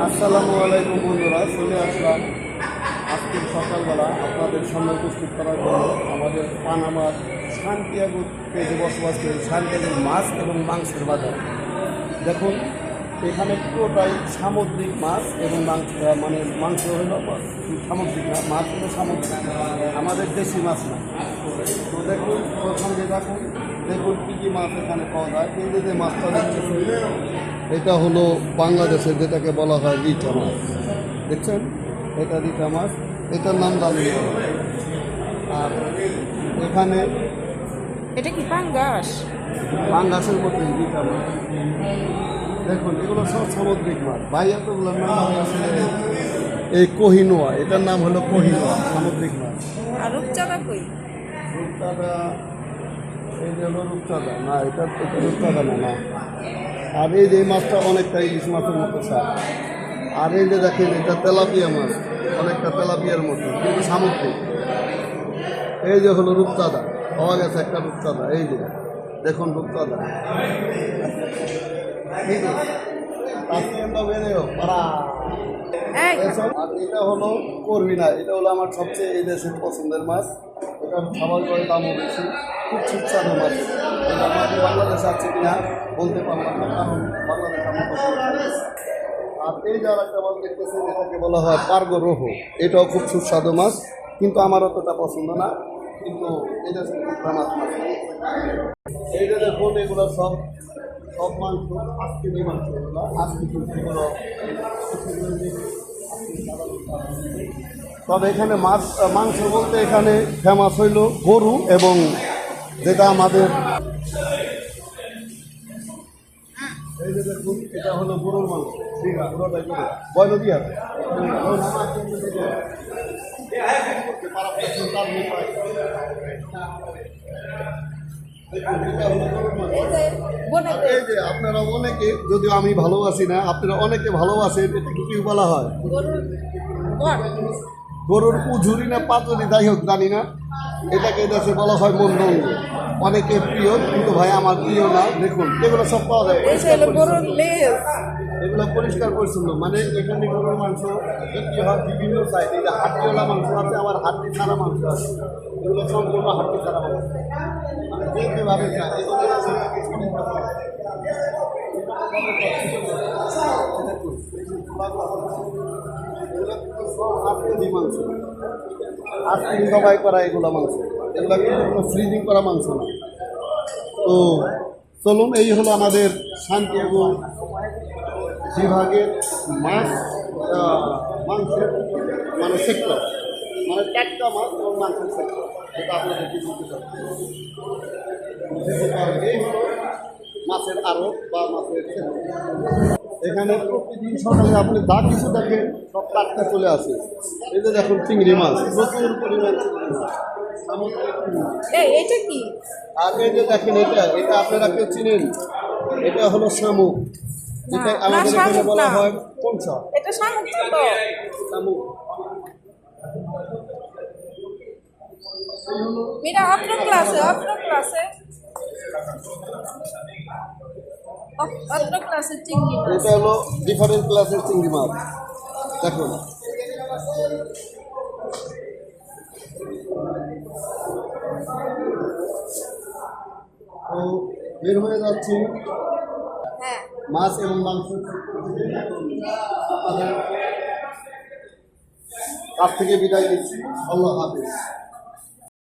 আসসালামু আলাইকুম বন্ধুরা, চলে আসলাম আজকে সকালবেলা আপনাদের সামনে উপস্থিত করার জন্য। আমাদের পানামার শান্তিয়াগুতে যে বসবাস করে শান্তিয়াগুর মাছ এবং মাংসের বাজার। দেখুন, এখানে পুরোটাই সামুদ্রিক মাছ এবং মাংস মানে মাংস হলো সামুদ্রিক মাছ হলো সামুদ্রিক। আমাদের দেশি মাছ না। তো দেখুন, প্রথম যে দেখুন কী কী মাছ এখানে পাওয়া যায়। এই যে যে মাছটা দেখতেছেন এটা হলো বাংলাদেশের যেটাকে বলা হয় রিঠা মাছ। দেখছেন? এটা রিঠা মাছ। এটার নাম দামি। আর এখানে এটা কি পাঙ্গাস? পাঙ্গাসের মতোই রিঠা মাছ। দেখুন এগুলো সব সামুদ্রিক মাছ। এতগুলোর নাম হলো এই কোহিনোয়া। এটার নাম হলো কোহিনোয়া সামুদ্রিক মাছ। আর রূপচাঁদা কই? রূপচাঁদা এই যে হলো রূপচাঁদা। না এটা রূপচাঁদা না না। আর এই যে মাছটা অনেকটা ইলিশ মাছের মতো স্বাদ। আর এই যে দেখেন এটা তেলাপিয়া মাছ অনেকটা তেলাপিয়ার মতো কিন্তু সামুদ্রিক। এই যে হলো রূপচাঁদা পাওয়া গেছে একটা রূপচাঁদা এই যে দেখুন রূপচাঁদা। ঠিক আছে এটা হলো করবি না এটা হলো আমার সবচেয়ে এই দেশের পছন্দের মাছ। খাবার করে দামও বেশি খুব সুস্বাদু মাছ এটা আমাদের বাংলাদেশে আছে কিনা বলতে পারলাম না, কারণ বাংলাদেশ আমার আর এই যার একটা মাছ দেখতেছেন এটাকে বলা হয় পার্গো রোহো, এটাও খুব সুস্বাদু মাছ, কিন্তু আমার অতটা পছন্দ না, কিন্তু মাছ। এই যে দেখুন, এগুলো সব সব মাংস আজকে মাংস আজকে তবে এখানে মাছ মাংস বলতে এখানে ফেমাস হইল গরু এবং যেটা আমাদের এই যে দেখুন এটা হলো গরুর মাংস। ঠিক আছে পুরোটাই গরু বয়ল দিয়ে বনে এই যে আপনারা অনেকে যদিও আমি ভালোবাসি না আপনারা অনেকে ভালোবাসেন এটা কি বলা হয়? গরুর উঝুরি না পাতুরি যাই হোক জানি না। এটাকে দেশে বলা হয় মন্দঙ্গ অনেকে প্রিয় কিন্তু ভাই আমার প্রিয় না। দেখুন এগুলো সব পাওয়া যায়। এগুলো পরিষ্কার পরিচ্ছন্ন। মানে এখানে গরুর মাংস বিক্রি হয় বিভিন্ন সাইড এই যে হাড্ডিওয়ালা মাংস আছে আবার হাড্ডি ছাড়া মাংস আছে। এগুলো সম্পূর্ণ হাড্ডি ছাড়া মাংস। মানে যে যেভাবে চায় এগুলো কেজি মাংস জবাই করা এগুলো মাংস এগুলো কিন্তু কোনো ফ্রিজিং করা মাংস না তো চলুন এই হলো আমাদের শান্তি এবং বিভাগের মাছ মাংসের মানে সেক্টর মানে টাটকা মাছ এবং মাংসের সেক্টর যেটা আপনাদেরকে এই হলো মাছের আড়ত বা মাছের সেক্টর এখানে প্রতিদিন সকালে আপনি যা কিছু দেখেন সব টাটকা চলে আসে। এই যে দেখুন চিংড়ি মাছ প্রচুর পরিমাণ এটা কি? আর এই যে দেখেন এটা এটা আপনারা কেউ চিনেন? এটা হলো শামুক। না, আমাদের এখানে বলা। হয় কংসা এটা শামুক শামুক। এটা অত্র ক্লাসে অত্র ক্লাসে? অ- অত্র ক্লাসে চিংড়ি মাছ। এটা হলো ডিফারেন্ট ক্লাসের চিংড়ি মাছ। দেখুন। বের হয়ে যাচ্ছি। হ্যাঁ। মাছ এবং মাংস। আপনাদের কাছ থেকে বিদায় নিচ্ছি। আল্লাহ হাফিজ।